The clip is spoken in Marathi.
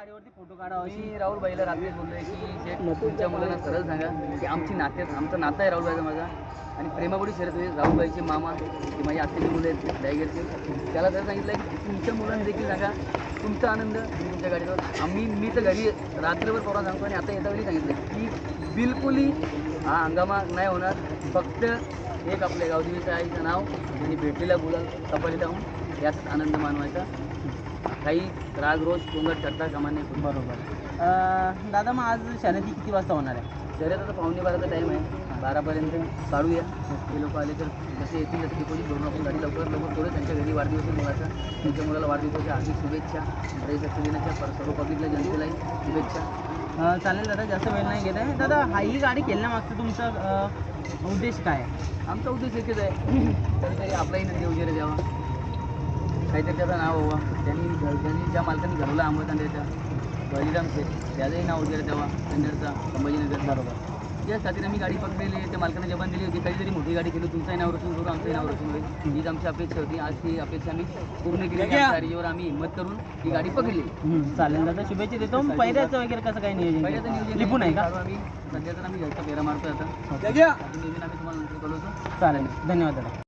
गाडीवरती फोटो काढा. मी राहुल भाईला रात्री बोललोय की जे तुमच्या मुलांना सरळ सांगा की आमची नात्यात आमचं नातं आहे राहुल भाईचा माझा. आणि प्रेमापुढे शरत होते राहुल भाईचे मामा की माझ्या आत्याची मुलं आहेत डायगरचे त्याला जर सांगितलं की तुमच्या मुलांना देखील सांगा. तुमचा आनंद तुमच्या गाडीवर आम्ही मी तर घरी रात्रभर परवा सांगतो आणि आता येता वेळी सांगितलं की बिलकुलही हा हंगामा नाही होणार. फक्त एक आपल्या गावदेवीचं आईचं नाव आणि भेटलेला गुलाल कपाली लावून याचाच आनंद मानवायचा. काही राग रोज तोंडात चट्टा कामाने बरोबर. अं, दादा मग आज शर्यती किती वाजता होणार आहे? शर्यत आता पावणे बाराचा टाईम आहे. बारापर्यंत काढूया. ते लोक आले तर जसे येतील तसे डिपॉझिट भरून आपण. गाडी लवकर लवकर थोडं त्यांच्या घरी वाढदिवस मुलाचा. त्यांच्या मुलाला वाढदिवसाच्या हार्दिक शुभेच्छा. ड्रेस दिनाच्या पर- सर्व पब्लिकला जनतेलाही शुभेच्छा. चालेल दादा जास्त वेळ नाही घेत आहे. दादा हा ही गाडी खेळण्यामागचं तुमचा उद्देश काय आहे? आमचा उद्देश एकच आहे. कधीतरी आपलाही नंदी वगैरे द्यावा. काहीतरी त्याचं नाव व्हावं त्यांनी घर- त्यांनी ज्या मालकांनी घडवला अमृतांड्याच्या बलिराम शेठ त्याचंही नाव वगैरे द्यावा कन्नडचा संभाजीनगर बरोबर. त्यासाठी आम्ही गाडी पकडलेली त्या मालकाने जबान दिली होती कधीतरी मोठी गाडी केली तुमचंही नाव रोशन करू आमचंही नाव रोशन होईल. हीच आमची अपेक्षा होती. आज ती अपेक्षा आम्ही पूर्ण केली. गाडीवर आम्ही हिंमत करून ही गाडी पकडली. चालेल दादा शुभेच्छा देतो. पहिल्याचं वगैरे कसं काय नियोजन पहिल्याचं केलं? नियोजन लिपून आहे का? आम्ही सध्या तर आम्ही घरचा फेरा मारतोय आता. नियोजन आम्ही तुम्हाला नंतर कळवतो. चालेल. धन्यवाद दादा.